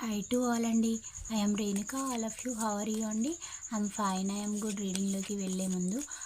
High to all అండి. I'm Renuka all of you how are you అండి? I'm fine I'm good రీడింగ్లోకి వెళ్ళే ముందు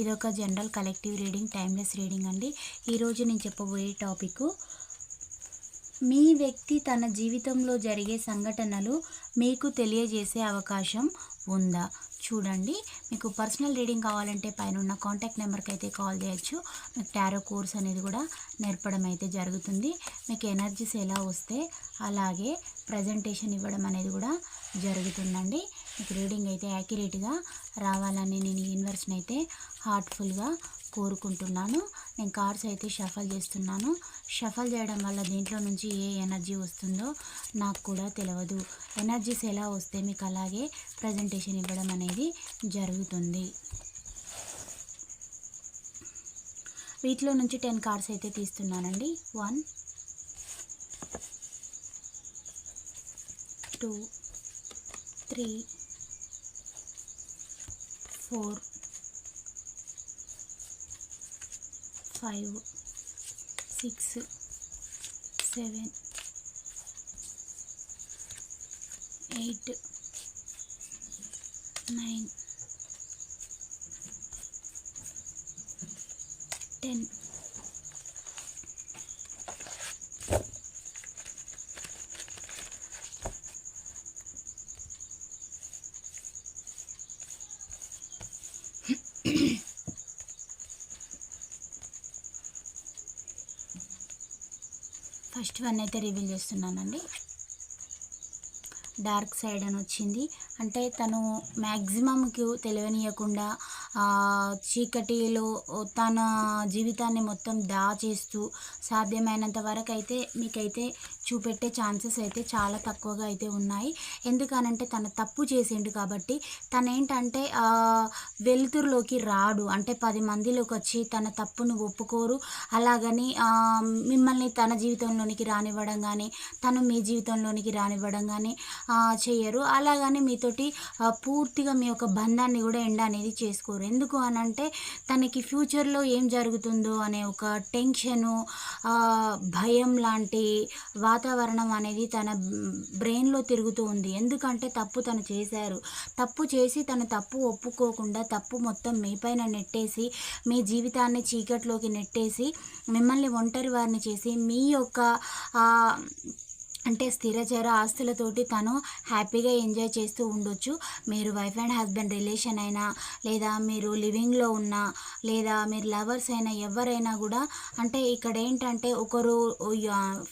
ఇది ఒక general collective reading timeless reading అండి. ఈరోజు నేను చెప్పబోయే టాపిక్ మీ వ్యక్తి తన జీవితంలో జరిగే సంఘటనలు మీకు తెలియజేసే అవకాశం ఉందా? చూడండి. మీకు పర్సనల్ రీడింగ్ కావాలంటే పైన ఉన్న కాంటాక్ట్ నెంబర్కి అయితే కాల్ చేయొచ్చు. మీకు టారో కోర్స్ అనేది కూడా నేర్పడం అయితే జరుగుతుంది. మీకు ఎనర్జీస్ ఎలా వస్తే అలాగే ప్రజెంటేషన్ ఇవ్వడం అనేది కూడా జరుగుతుందండి. రీడింగ్ అయితే యాక్యురేట్గా రావాలని నేను యూనివర్స్ని అయితే హార్ట్ఫుల్గా కోరుకుంటున్నాను. నేను కార్డ్స్ అయితే షఫల్ చేస్తున్నాను. షఫల్ చేయడం వల్ల దీంట్లో నుంచి ఏ ఎనర్జీ వస్తుందో నాకు కూడా తెలియదు ఎనర్జీస్ ఎలా వస్తే మీకు అలాగే ప్రజెంటేషన్ ఇవ్వడం అనేది జరుగుతుంది. వీటిలో నుంచి టెన్ కార్డ్స్ అయితే తీస్తున్నానండి. One two three four five six seven eight nine ten. One అయితే రివీల్ చేస్తున్నానండి. డార్క్ సైడ్ అని వచ్చింది. అంటే తను మ్యాక్సిమంకి తెలియనియకుండా చీకటిలో తన జీవితాన్ని మొత్తం దాచేస్తూ సాధ్యమైనంత వరకు అయితే మీకైతే చూపెట్టే ఛాన్సెస్ అయితే చాలా తక్కువగా అయితే ఉన్నాయి. ఎందుకనంటే తన తప్పు చేసిండు కాబట్టి తను ఏంటంటే వెలుతురులోకి రాడు. అంటే పది మందిలోకి వచ్చి తన తప్పును ఒప్పుకోరు. అలాగని మిమ్మల్ని తన జీవితంలోనికి రానివ్వడం కానీ తను మీ జీవితంలోనికి రానివ్వడం కానీ చేయరు. అలాగని మీతోటి పూర్తిగా మీ యొక్క బంధాన్ని కూడా ఎండ అనేది చేసుకోరు. ఎందుకు అని అంటే తనకి ఫ్యూచర్లో ఏం జరుగుతుందో అనే ఒక టెన్షను భయం లాంటి వాతావరణం అనేది తన బ్రెయిన్లో తిరుగుతూ ఉంది. ఎందుకంటే తప్పు తను చేశారు. తప్పు చేసి తను తప్పు ఒప్పుకోకుండా తప్పు మొత్తం మీ పైన నెట్టేసి మీ జీవితాన్ని చీకట్లోకి నెట్టేసి మిమ్మల్ని ఒంటరి వారిని చేసి మీ యొక్క అంటే స్థిరచర ఆస్తులతోటి తను హ్యాపీగా ఎంజాయ్ చేస్తూ ఉండొచ్చు. మీరు వైఫ్ అండ్ హస్బెండ్ రిలేషన్ అయినా లేదా మీరు లివింగ్లో ఉన్నా లేదా మీరు లవర్స్ అయినా ఎవరైనా కూడా అంటే ఇక్కడ ఏంటంటే ఒకరు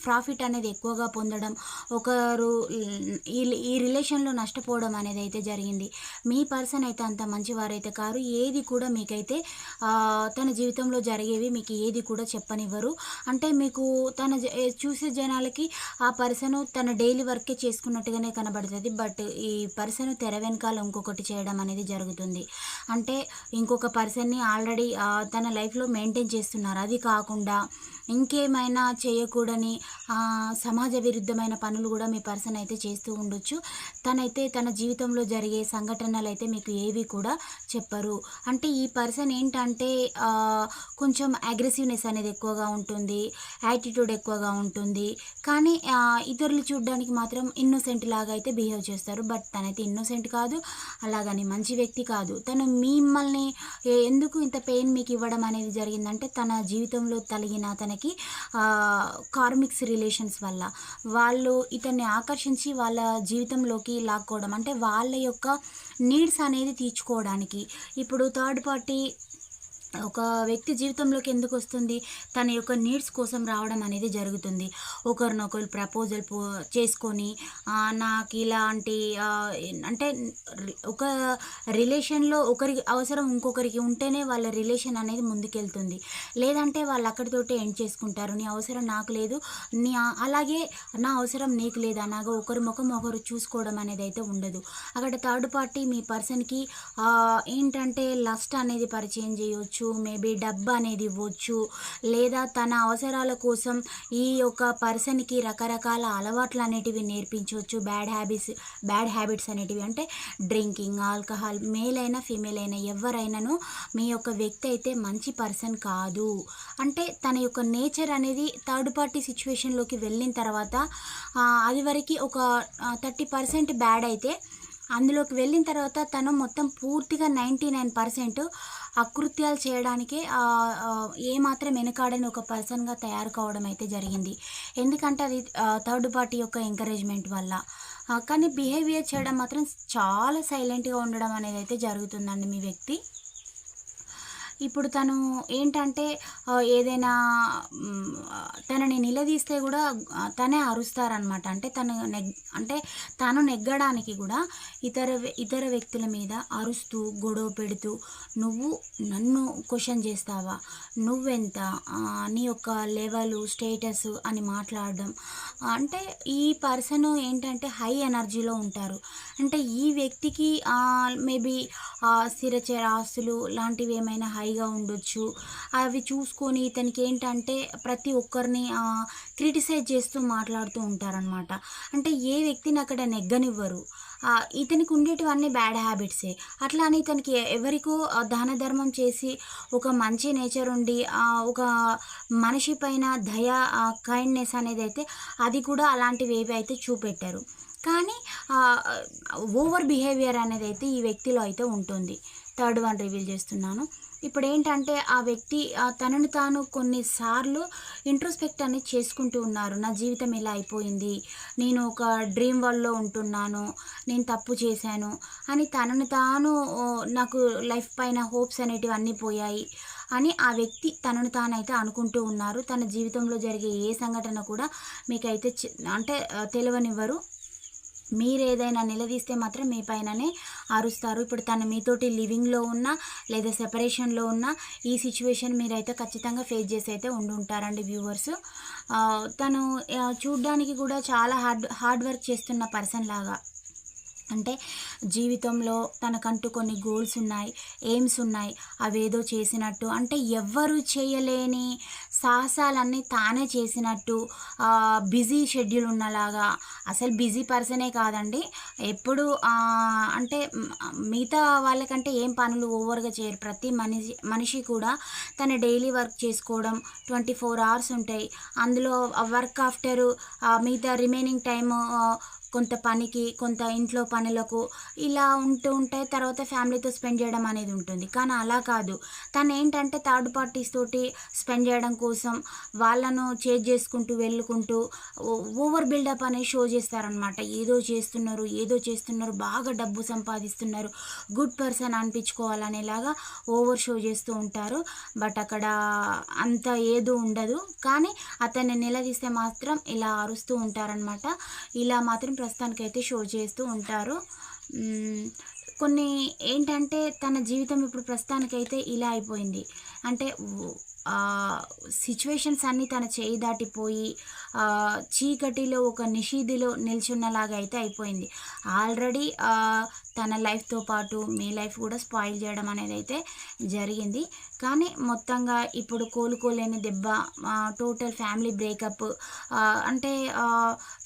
ప్రాఫిట్ అనేది ఎక్కువగా పొందడం ఒకరు ఈ ఈ రిలేషన్లో నష్టపోవడం అనేది అయితే జరిగింది. మీ పర్సన్ అయితే అంత మంచివారైతే కారు. ఏది కూడా మీకైతే తన జీవితంలో జరిగేవి మీకు ఏది కూడా చెప్పనివ్వరు. అంటే మీకు తన జ- చూసే జనాలకి ఆ పర్సన్ తన డైలీ వర్కే చేసుకున్నట్టుగానే కనబడుతుంది. బట్ ఈ పర్సన్ తెర వెనకాల ఇంకొకటి చేయడం అనేది జరుగుతుంది. అంటే ఇంకొక పర్సన్ని ఆల్రెడీ తన లైఫ్లో మెయింటైన్ చేస్తున్నారు. అది కాకుండా ఇంకేమైనా చేయకూడని సమాజ విరుద్ధమైన పనులు కూడా మీ పర్సన్ అయితే చేస్తూ ఉండొచ్చు. తనైతే తన జీవితంలో జరిగే సంఘటనలు అయితే మీకు ఏవి కూడా చెప్పరు. అంటే ఈ పర్సన్ ఏంటంటే కొంచెం అగ్రెసివ్నెస్ అనేది ఎక్కువగా ఉంటుంది యాటిట్యూడ్ ఎక్కువగా ఉంటుంది. కానీ ఇతరులు చూడడానికి మాత్రం ఇన్నోసెంట్ లాగా అయితే బిహేవ్ చేస్తారు. బట్ తనైతే ఇన్నోసెంట్ కాదు అలాగని మంచి వ్యక్తి కాదు. తను మిమ్మల్ని ఎందుకు ఇంత పెయిన్ మీకు ఇవ్వడం అనేది జరిగిందంటే తన జీవితంలో తలిగిన మనకి కార్మిక్స్ రిలేషన్స్ వల్ల. వాళ్ళు ఇతన్ని ఆకర్షించి వాళ్ళ జీవితంలోకి లాక్కోవడం. అంటే వాళ్ళ యొక్క నీడ్స్ అనేది తీర్చుకోవడానికి. ఇప్పుడు థర్డ్ పార్టీ ఒక వ్యక్తి జీవితంలోకి ఎందుకు వస్తుంది? తన యొక్క నీడ్స్ కోసం రావడం అనేది జరుగుతుంది. ఒకరినొకరు ప్రపోజల్ పో చేసుకొని నాకు ఇలాంటి అంటే ఒక రిలేషన్లో ఒకరికి అవసరం ఇంకొకరికి ఉంటేనే వాళ్ళ రిలేషన్ అనేది ముందుకెళ్తుంది. లేదంటే వాళ్ళు అక్కడితోటే ఎండ్ చేసుకుంటారు. నీ అవసరం నాకు లేదు. నీ అలాగే నా అవసరం నీకు లేదు అనగా ఒకరి ముఖం ఒకరు చూసుకోవడం అనేది అయితే ఉండదు. అక్కడ థర్డ్ పార్టీ మీ పర్సన్కి ఏంటంటే లస్ట్ అనేది పరిచయం చేయవచ్చు ఇవ్వచ్చు మేబీ డబ్బు అనేది ఇవ్వచ్చు లేదా తన అవసరాల కోసం ఈ యొక్క పర్సన్కి రకరకాల అలవాట్లు అనేటివి నేర్పించవచ్చు. బ్యాడ్ హ్యాబిట్స్ బ్యాడ్ హ్యాబిట్స్ అనేటివి అంటే డ్రింకింగ్ ఆల్కహాల్ మేల్ అయినా ఫీమేల్ అయినా ఎవరైనాను మీ యొక్క వ్యక్తి అయితే మంచి పర్సన్ కాదు. అంటే తన యొక్క నేచర్ అనేది థర్డ్ పార్టీ సిచ్యువేషన్లోకి వెళ్ళిన తర్వాత అది వరకు ఒక థర్టీ పర్సెంట్ బ్యాడ్ అయితే అందులోకి వెళ్ళిన తర్వాత తను మొత్తం పూర్తిగా నైంటీ నైన్ పర్సెంట్ అకృత్యాలు చేయడానికే ఏమాత్రం వెనుకాడని ఒక పర్సన్గా తయారు కావడం అయితే జరిగింది. ఎందుకంటే అది థర్డ్ పార్టీ యొక్క ఎంకరేజ్మెంట్ వల్ల. కానీ బిహేవియర్ చేయడం మాత్రం చాలా సైలెంట్గా ఉండడం అనేది అయితే జరుగుతుందండి మీ వ్యక్తి. ఇప్పుడు తను ఏంటంటే ఏదైనా తనని నిలదీస్తే కూడా తనే అరుస్తారనమాట అంటే తను నెగ్ అంటే తను నెగ్గడానికి కూడా ఇతర వ్య- ఇతర వ్యక్తుల మీద అరుస్తూ గొడవ పెడుతూ నువ్వు నన్ను క్వశ్చన్ చేస్తావా? నువ్వెంత? నీ యొక్క లెవెల్ స్టేటస్ అని మాట్లాడడం. అంటే ఈ పర్సన్ ఏంటంటే హై ఎనర్జీలో ఉంటారు. అంటే ఈ వ్యక్తికి మేబీ స్థిరచర ఆస్తులు లాంటివి ఏమైనా హై హైగా ఉండొచ్చు. అవి చూసుకొని ఇతనికి ఏంటంటే ప్రతి ఒక్కరిని క్రిటిసైజ్ చేస్తూ మాట్లాడుతూ ఉంటారనమాట అంటే ఏ వ్యక్తిని అక్కడ నెగ్గనివ్వరు. ఇతనికి ఉండేటివన్నీ బ్యాడ్ హ్యాబిట్సే అట్లా అని ఇతనికి ఎవరికో దాన ధర్మం చేసి ఒక మంచి నేచర్ ఉండి ఒక మనిషి పైన దయ కైండ్నెస్ అనేది అయితే అది కూడా అలాంటివి ఏవి అయితే చూపెట్టారు. కానీ ఓవర్ బిహేవియర్ అనేది అయితే ఈ వ్యక్తిలో అయితే ఉంటుంది. థర్డ్ వన్ రివీల్ చేస్తున్నాను. ఇప్పుడు ఏంటంటే ఆ వ్యక్తి ఆ, తనను తాను కొన్నిసార్లు ఇంట్రోస్పెక్ట్ అనేది చేసుకుంటూ ఉన్నారు. నా జీవితం ఇలా అయిపోయింది. నేను ఒక డ్రీమ్ వరల్డ్లో ఉంటున్నాను. నేను తప్పు చేశాను అని తనను తాను నాకు లైఫ్ పైన హోప్స్ అనేటివి అన్నీ పోయాయి అని ఆ వ్యక్తి తనను తానైతే అనుకుంటూ ఉన్నారు. తన జీవితంలో జరిగే ఏ సంఘటన కూడా మీకైతే అంటే తెలియనివ్వరు. మీరు ఏదైనా నిలదీస్తే మాత్రం మీ పైననే అరుస్తారు ఇప్పుడు తను మీతోటి లివింగ్లో ఉన్నా లేదా సెపరేషన్లో ఉన్నా ఈ సిచ్యువేషన్ మీరైతే ఖచ్చితంగా ఫేస్ చేసి అయితే ఉండి ఉంటారండి వ్యూవర్స్ తను చూడ్డానికి కూడా చాలా హార్డ్ హార్డ్ వర్క్ చేస్తున్న పర్సన్ లాగా. అంటే జీవితంలో తనకంటూ కొన్ని గోల్స్ ఉన్నాయి ఎయిమ్స్ ఉన్నాయి అవేదో చేసినట్టు. అంటే ఎవ్వరు చేయలేని సాహసాలన్నీ తానే చేసినట్టు బిజీ షెడ్యూల్ ఉన్నలాగా. అసలు బిజీ పర్సనే కాదండి. ఎప్పుడు అంటే మిగతా వాళ్ళకంటే ఏం పనులు ఓవర్గా చేయరు. ప్రతి మనిషి మనిషి కూడా తన డైలీ వర్క్ చేసుకోవడం ట్వంటీ ఫోర్ అవర్స్ ఉంటాయి. అందులో వర్క్ ఆఫ్టర్ మిగతా రిమైనింగ్ టైమ్ కొంత పనికి కొంత ఇంట్లో పనులకు ఇలా ఉంటూ ఉంటే తర్వాత ఫ్యామిలీతో స్పెండ్ చేయడం అనేది ఉంటుంది. కానీ అలా కాదు. తను ఏంటంటే థర్డ్ పార్టీస్ తోటి స్పెండ్ చేయడం కోసం వాళ్ళను చేజ్ చేసుకుంటూ వెళ్ళుకుంటూ ఓవర్ బిల్డప్ అనేది షో చేస్తారనమాట ఏదో చేస్తున్నారు ఏదో చేస్తున్నారు బాగా డబ్బు సంపాదిస్తున్నారు గుడ్ పర్సన్ అనిపించుకోవాలనేలాగా ఓవర్ షో చేస్తూ ఉంటారు. బట్ అక్కడ అంత ఏదో ఉండదు. కానీ అతన్ని నిలదీస్తే మాత్రం ఇలా అరుస్తూ ఉంటారనమాట ఇలా మాత్రం ప్రస్తుతానికైతే షో చేస్తూ ఉంటారు. కొన్ని ఏంటంటే తన జీవితం ఇప్పుడు ప్రస్తుతానికైతే ఇలా అయిపోయింది. అంటే సిచ్యువేషన్స్ అన్నీ తన చేయి దాటిపోయి చీకటిలో ఒక నిషీధిలో నిల్చున్నలాగా అయితే అయిపోయింది. ఆల్రెడీ తన లైఫ్తో పాటు మీ లైఫ్ కూడా స్పాయిల్ చేయడం అనేది అయితే జరిగింది. కానీ మొత్తంగా ఇప్పుడు కోలుకోలేని దెబ్బ టోటల్ ఫ్యామిలీ బ్రేకప్ అంటే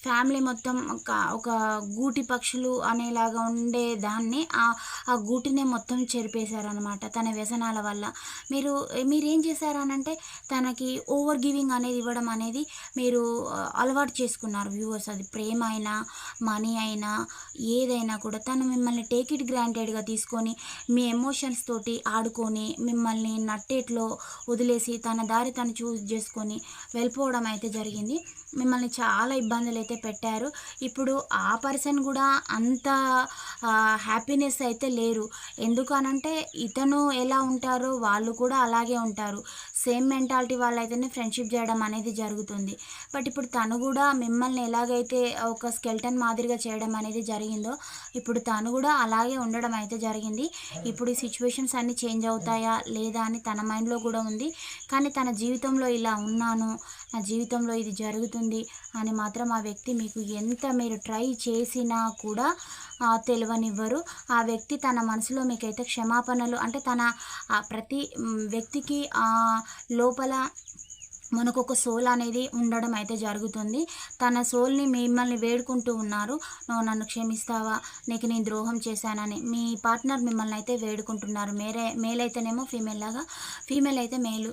ఫ్యామిలీ మొత్తం ఒక ఒక గూటి పక్షులు అనేలాగా ఉండే దాన్ని ఆ గూటినే మొత్తం చెరిపేశారనమాట తన వ్యసనాల వల్ల. మీరు మీరేం చేశారనంటే తనకి ఓవర్ గివింగ్ అనేది ఇవ్వడం అనేది మీరు అలవాటు చేసుకున్నారు వ్యూవర్స్ అది ప్రేమ అయినా మనీ అయినా ఏదైనా కూడా తను మిమ్మల్ని టేక్ ఇట్ గ్రాంటెడ్గా తీసుకొని మీ ఎమోషన్స్ తోటి ఆడుకొని మిమ్మల్ని నట్టేట్లో వదిలేసి తన దారి తను చూస్ చేసుకొని వెళ్ళిపోవడం అయితే జరిగింది. మిమ్మల్ని చాలా ఇబ్బందులు అయితే పెట్టారు. ఇప్పుడు ఆ పర్సన్ కూడా అంత హ్యాపీనెస్ అయితే లేరు. ఎందుకనంటే ఇతను ఎలా ఉంటారో వాళ్ళు కూడా అలాగే ఉంటారు. సేమ్ మెంటాలిటీ వాళ్ళైతేనే ఫ్రెండ్షిప్ చేయడం అనేది జరుగుతుంది. బట్ ఇప్పుడు తను కూడా మిమ్మల్ని ఎలాగైతే ఒక స్కెల్టన్ మాదిరిగా చేయడం అనేది జరిగిందో ఇప్పుడు తను కూడా అలాగే ఉండడం అయితే జరిగింది. ఇప్పుడు ఈ సిచ్యువేషన్స్ అన్నీ చేంజ్ అవుతాయా లేదా అని తన మైండ్లో కూడా ఉంది. కానీ తన జీవితంలో ఇలా ఉన్నాను నా జీవితంలో ఇది జరుగుతుంది అని మాత్రం ఆ వ్యక్తి మీకు ఎంత మీరు ట్రై చేసినా కూడా తెలియనివ్వరు ఆ వ్యక్తి తన మనసులో మీకైతే క్షమాపణలు అంటే తన ఆ ప్రతి వ్యక్తికి లోపల మనకు ఒక సోల్ అనేది ఉండడం అయితే జరుగుతుంది. తన సోల్ని మిమ్మల్ని వేడుకుంటూ ఉన్నారు. నువ్వు నన్ను క్షమిస్తావా? నీకు నేను ద్రోహం చేశానని. మీ పార్ట్నర్ మిమ్మల్ని అయితే వేడుకుంటున్నారు. మేరే మేల్ అయితేనేమో ఫీమేల్ లాగా. ఫీమేల్ అయితే మేలు.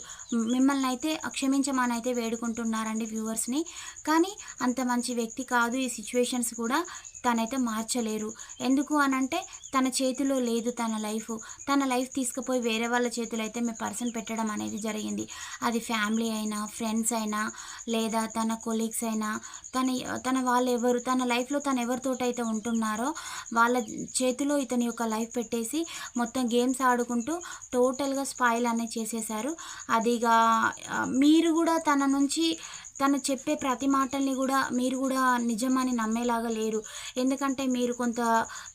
మిమ్మల్ని అయితే క్షమించమని అయితే వేడుకుంటున్నారండి వ్యూవర్స్ని. కానీ అంత మంచి వ్యక్తి కాదు ఈ సిచ్యువేషన్స్ కూడా. తనైతే మార్చలేరు. ఎందుకు అనంటే తన చేతిలో లేదు తన లైఫ్. తన లైఫ్ తీసుకుపోయి వేరే వాళ్ళ చేతిలో అయితే మీ పర్సన్ పెట్టడం అనేది జరిగింది. అది ఫ్యామిలీ అయినా ఫ్రెండ్స్ అయినా లేదా తన కొలీగ్స్ అయినా తన తన వాళ్ళు ఎవరు తన లైఫ్లో తను ఎవరితోటైతే అయితే ఉంటున్నారో వాళ్ళ చేతిలో ఇతని యొక్క లైఫ్ పెట్టేసి మొత్తం గేమ్స్ ఆడుకుంటూ టోటల్గా స్పాయిల్ అనేది చేసేసారు అదిగా మీరు కూడా తన నుంచి తను చెప్పే ప్రతి మాటల్ని కూడా మీరు కూడా నిజమని నమ్మేలాగా లేరు. ఎందుకంటే మీరు కొంత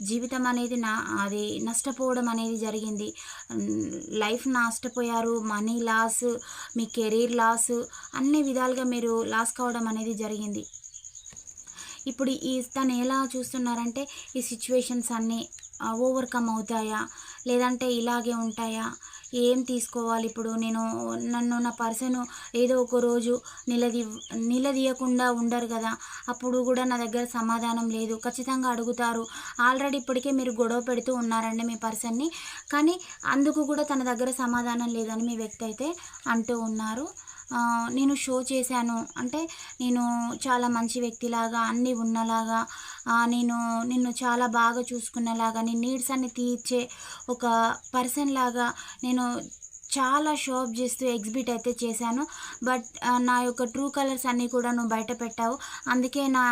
జీవితం అనేది నా అది నష్టపోవడం అనేది జరిగింది. లైఫ్ నష్టపోయారు మనీ లాస్ మీ కెరీర్ లాస్ అన్ని విధాలుగా మీరు లాస్ కావడం అనేది జరిగింది. ఇప్పుడు ఈ తను ఎలా చూస్తున్నారంటే ఈ సిచ్యువేషన్స్ అన్నీ ఓవర్కమ్ అవుతాయా? లేదంటే ఇలాగే ఉంటాయా? ఏం తీసుకోవాలి ఇప్పుడు? నేను నన్ను నా పర్సన్ ఏదో ఒక రోజు నిలది నిలదీయకుండా ఉండరు కదా. అప్పుడు కూడా నా దగ్గర సమాధానం లేదు. ఖచ్చితంగా అడుగుతారు. ఆల్రెడీ ఇప్పటికే మీరు గొడవ పెడుతూ ఉన్నారండి మీ పర్సన్ని. కానీ అందుకు కూడా తన దగ్గర సమాధానం లేదని మీ వ్యక్తి అయితే అంటూ ఉన్నారు. నేను షో చేశాను. అంటే నేను చాలా మంచి వ్యక్తిలాగా అన్నీ ఉన్నలాగా నేను నిన్ను చాలా బాగా చూసుకునేలాగా నీ నీడ్స్ అన్ని తీర్చే ఒక పర్సన్ లాగా నేను చాలా షోప్ చేస్తూ ఎగ్జిబిట్ అయితే చేశాను. బట్ నా యొక్క ట్రూ కలర్స్ అన్నీ కూడా నువ్వు బయట పెట్టావు. అందుకే నా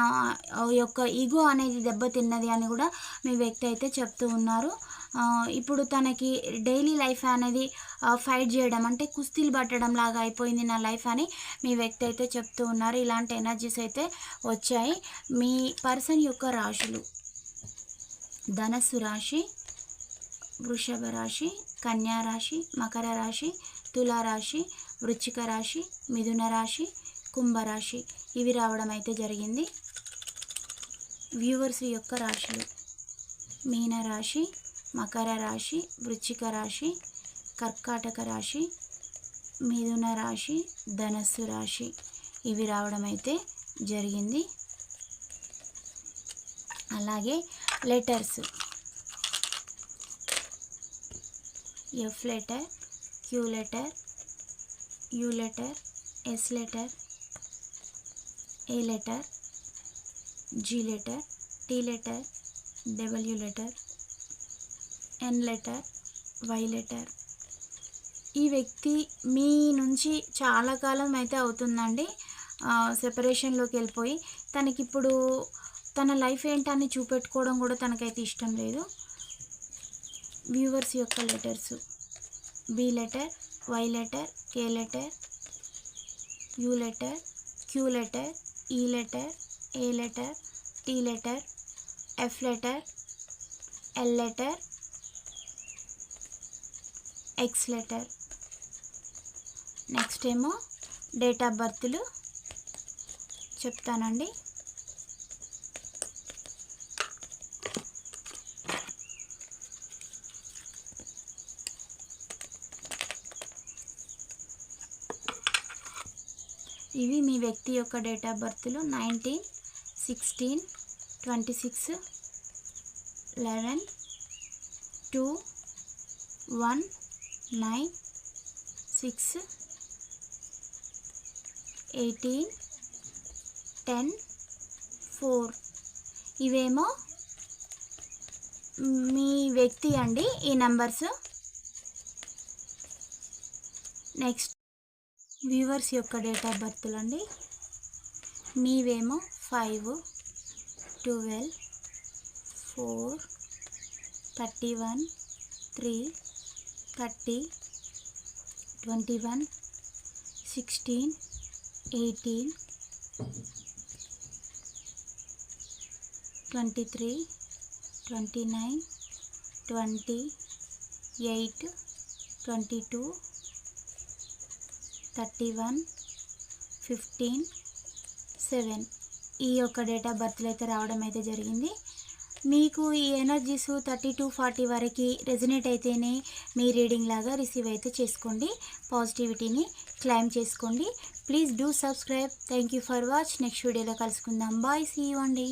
యొక్క ఈగో అనేది దెబ్బతిన్నది అని కూడా మీ వ్యక్తి అయితే చెప్తూ ఉన్నారు. ఇప్పుడు తనకి డైలీ లైఫ్ అనేది ఫైట్ చేయడం అంటే కుస్తీలు పట్టడం లాగా అయిపోయింది నా లైఫ్ అని మీ వ్యక్తి అయితే చెప్తూ ఉన్నారు. ఇలాంటి ఎనర్జీస్ అయితే వచ్చాయి. మీ పర్సన్ యొక్క రాశులు ధనస్సు రాశి వృషభ రాశి కన్యా రాశి మకర రాశి తులారాశి వృశ్చిక రాశి మిథున రాశి కుంభరాశి ఇవి రావడం అయితే జరిగింది. వ్యూవర్స్ యొక్క రాశులు. మీన రాశి మకర రాశి వృశ్చిక రాశి కర్కాటక రాశి మిథున రాశి ధనస్సు రాశి. ఇవి రావడం అయితే జరిగింది. అలాగే letters. F letter Q letter U letter S letter A letter G letter T letter W letter N letter Y letter ఈ వ్యక్తి మీ నుంచి చాలా కాలం అయితే అవుతుందండి సెపరేషన్లోకి వెళ్ళిపోయి. తనకిప్పుడు తన లైఫ్ ఏంటని చూపెట్టుకోవడం కూడా తనకైతే ఇష్టం లేదు. వ్యూవర్స్ యొక్క letters. B letter Y letter K letter U letter Q letter E letter A letter T letter F letter L letter X letter next ఏమో డేట్ ఆఫ్ బర్త్లు చెప్తానండి. ఇవి మీ వ్యక్తి యొక్క date of బర్త్లు nineteen sixteen twenty six eleven two one nine six eighteen ten four. ఇవేమో మీ వ్యక్తి అండి ఈ నంబర్స్. నెక్స్ట్ వ్యూవర్స్ యొక్క డేట్ ఆఫ్ బర్త్లు అండి. మీవేమో five twelve four thirty one three thirty twenty one sixteen eighteen twenty three twenty nine twenty eight twenty two thirty one fifteen seven. ఈ యొక్క డేట్ ఆఫ్ బర్త్లో అయితే రావడం అయితే జరిగింది. మీకు ఈ ఎనర్జీస్ థర్టీ టు ఫార్టీ వరకు రెజినేట్ అయితేనే మీ రీడింగ్ లాగా రిసీవ్ అయితే చేసుకోండి. పాజిటివిటీని క్లైమ్ చేసుకోండి. Please do subscribe. Thank you for watch. Next వీడియోలో కలుసుకుందాం. బాయ్. సీ యూ అండి.